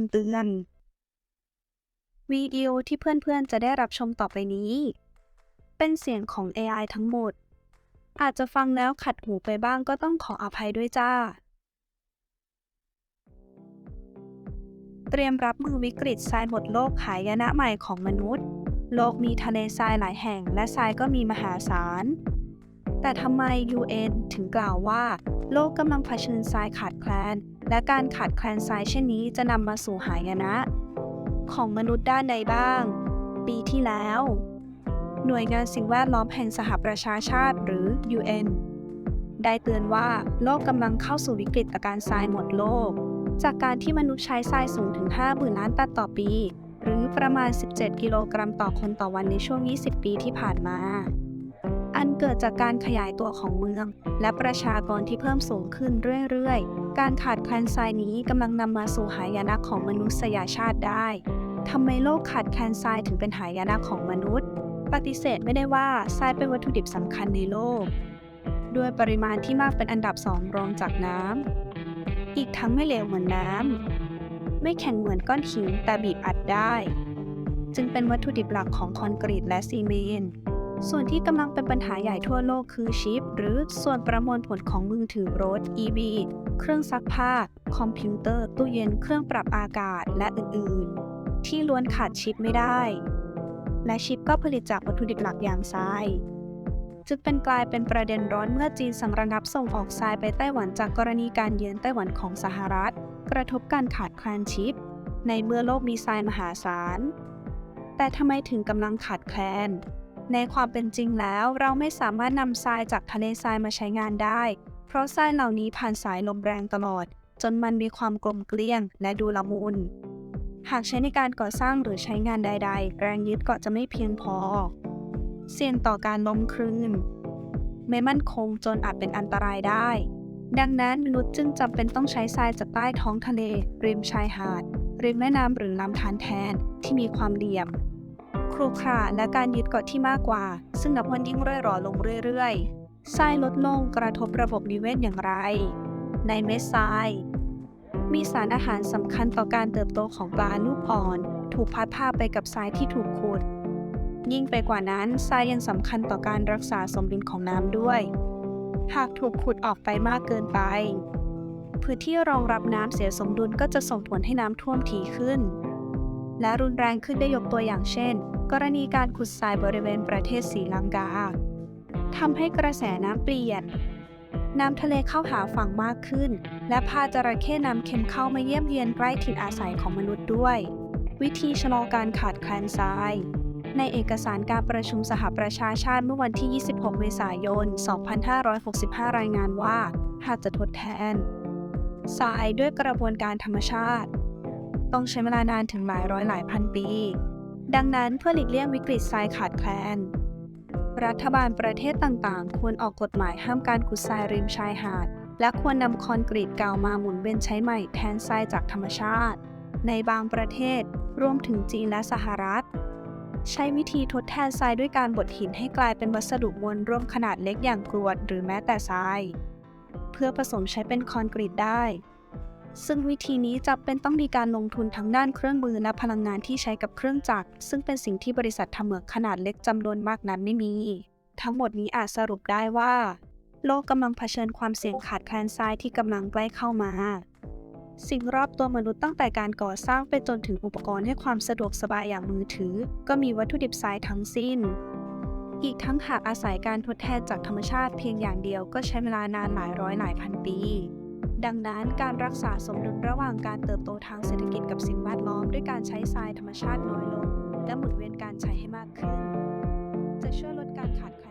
ำเตือน วิดีโอที่เพื่อนๆ จะได้รับชมต่อไปนี้ เป็นเสียงของ AI ทั้งหมด อาจจะฟังแล้วขัดหูไปบ้างก็ต้องขออภัยด้วยจ้า เตรียมรับมือวิกฤตทรายหมดโลกหายนะใหม่ของมนุษย์ โลกมีทะเลทรายหลายแห่งและทรายก็มีมหาศาล แต่ทำไม UN ถึงกล่าวว่า โลกกำลังเผชิญทรายขาดแคลน และการขาดแคลนทรายเช่นนี้จะนำมาสู่หายนะ ของมนุษย์ด้านใดบ้าง ปีที่แล้ว หน่วยงานสิ่งแวดล้อมแห่งสหประชาชาติหรือ UN ได้เตือนว่าโลกกำลังเข้าสู่วิกฤตการทรายหมดโลก จากการที่มนุษย์ใช้ทรายสูงถึง 50,000 ล้านตันต่อปี หรือประมาณ 17 กิโลกรัมต่อคนต่อวันในช่วง 20 ปีที่ผ่านมา อันเกิดจากการขยายตัวของเมือง และประชากรที่เพิ่มสูงขึ้นเรื่อยๆ การขาดแคลนทรายนี้กำลังนำมาสู่หายนะของมนุษยชาติได้ทำไมโลกขาดแคลนทรายถึงเป็นหายนะของมนุษย์ ปฏิเสธไม่ได้ว่าทรายเป็นวัตถุดิบสำคัญในโลก ด้วยปริมาณที่มากเป็นอันดับสองรองจากน้ำอีกทั้งไม่เหลวเหมือนน้ำไม่แข็งเหมือนก้อนหินแต่บีบอัดได้ จึงเป็นวัตถุดิบหลักของคอนกรีตและซีเมนต์ ส่วนที่กำลังเป็นปัญหาใหญ่ทั่วโลกคือชิป หรือส่วนประมวลผลของมือถือรถ EV เครื่องซักผ้า คอมพิวเตอร์ ตู้เย็น เครื่องปรับอากาศ และอื่นๆ ที่ล้วนขาดชิปไม่ได้ และชิปก็ผลิตจากวัตถุดิบหลักอย่างทรายจึงเป็นกลายเป็นประเด็นร้อนเมื่อจีนสั่งระงับส่งออกทรายไปไต้หวันจากกรณีการเยือนไต้หวันของสหรัฐ กระทบการขาดแคลนชิป ในเมื่อโลกมีทรายมหาศาล แต่ทำไมถึงกำลังขาดแคลน ในความเป็นจริงแล้วเราไม่สามารถนำทรายจากทะเลทรายมาใช้งานได้ เพราะทรายเหล่านี้ผ่านสายลมแรงตลอด จนมันมีความกลมเกลี้ยง และดูละมุน หากใช้ในการก่อสร้างหรือใช้งานใด ๆ แรงยึดเกาะจะไม่เพียงพอ เสี่ยงต่อการล้มคลื่น ไม่มั่นคงจนอาจเป็นอันตรายได้ ดังนั้นมนุษย์จึงจำเป็นต้องใช้ทรายจากใต้ท้องทะเล ริมชายหาด ริมแม่น้ำหรือลำธารแทนที่มีความเหลี่ยม ครุขระและการยึดเกาะที่มากกว่า ซึ่งนับวันยิ่งร่อยหรอลงเรื่อยๆทรายลดลงกระทบระบบนิเวศอย่างไร ในเม็ดทราย มีสารอาหารสำคัญต่อการเติบโตของปลาลูกอ่อน ถูกพัดพาไปกับทรายที่ถูกขุด ยิ่งไปกว่านั้นทรายยังสำคัญต่อการรักษาสมดุลของน้ำด้วย หากถูกขุดออกไปมากเกินไปพื้นที่รองรับน้ำเสียสมดุลก็จะส่งผลให้น้ำท่วมถี่ขึ้น และรุนแรงขึ้นได้ยกตัวอย่างเช่น กรณีการขุดทรายบริเวณประเทศศรีลังกาทำให้กระแสน้ำเปลี่ยน น้ำทะเลเข้าหาฝั่งมากขึ้น และพาจระเข้น้ำเค็มเข้ามาเยี่ยมเยียนใกล้ถิ่นอาศัยของมนุษย์ด้วย วิธีชะลอการขาดแคลนทรายในเอกสารการประชุมสหประชาชาติเมื่อวันที่ 26 เมษายน 2565 รายงานว่า หากจะทดแทน ทรายด้วยกระบวนการธรรมชาติ ต้องใช้เวลานานถึงหลายร้อยหลายพันปี ดังนั้นเพื่อหลีกเลี่ยงวิกฤตทรายขาดแคลน รัฐบาลประเทศต่างๆ ควรออกกฎหมายห้ามการขุดทรายริมชายหาด และควรนำคอนกรีตเก่ามาหมุนเวียนใช้ใหม่แทนทรายจากธรรมชาติ ในบางประเทศรวมถึงจีนและสหรัฐ ใช้วิธีทดแทนทรายด้วยการบดหินให้กลายเป็นวัสดุมวลร่วมขนาดเล็กอย่างกรวดหรือแม้แต่ทราย เพื่อผสมใช้เป็นคอนกรีตได้ ซึ่งวิธีนี้จำเป็นต้องมีการลงทุนทั้งด้านเครื่องมือและพลังงานที่ใช้กับเครื่องจักร ซึ่งเป็นสิ่งที่บริษัททำเหมืองขนาดเล็กจำนวนมากนั้นไม่มี ทั้งหมดนี้อาจสรุปได้ว่า โลกกำลังเผชิญความเสี่ยงขาดแคลนทรายที่กำลังใกล้เข้ามา สิ่งรอบตัวมนุษย์ตั้งแต่การก่อสร้างไปจนถึงอุปกรณ์ให้ความสะดวกสบายอย่างมือถือ ก็มีวัตถุดิบทรายทั้งสิ้นอีกทั้งหากอาศัยการทดแทนจากธรรมชาติเพียงอย่างเดียวก็ใช้เวลานานหลายร้อยหลายพันปี ดังนั้นการรักษาสมดุลระหว่างการเติบโตทางเศรษฐกิจกับสิ่งแวดล้อมด้วยการใช้ทรายธรรมชาติน้อยลง และหมุนเวียนการใช้ให้มากขึ้น จะช่วยลดการขาดแคล